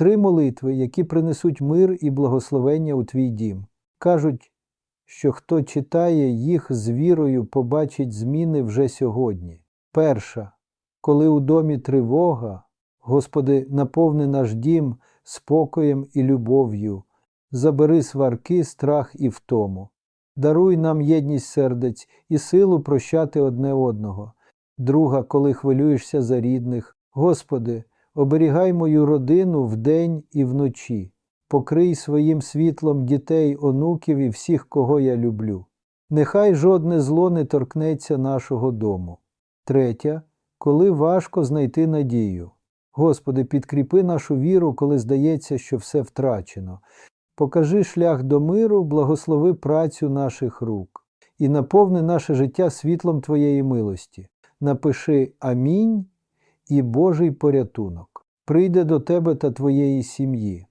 Три молитви, які принесуть мир і благословення у твій дім. Кажуть, що хто читає їх з вірою, побачить зміни вже сьогодні. Перша, коли у домі тривога, Господи, наповни наш дім спокоєм і любов'ю, забери сварки, страх і втому. Даруй нам єдність сердець і силу прощати одне одного. Друга, коли хвилюєшся за рідних, Господи, оберігай мою родину вдень і вночі, покрий своїм світлом дітей, онуків і всіх, кого я люблю. Нехай жодне зло не торкнеться нашого дому. Третя, коли важко знайти надію. Господи, підкріпи нашу віру, коли здається, що все втрачено. Покажи шлях до миру, благослови працю наших рук і наповни наше життя світлом Твоєї милості. Напиши Амінь і Божий порятунок. Прийде до тебе та твоєї сім'ї.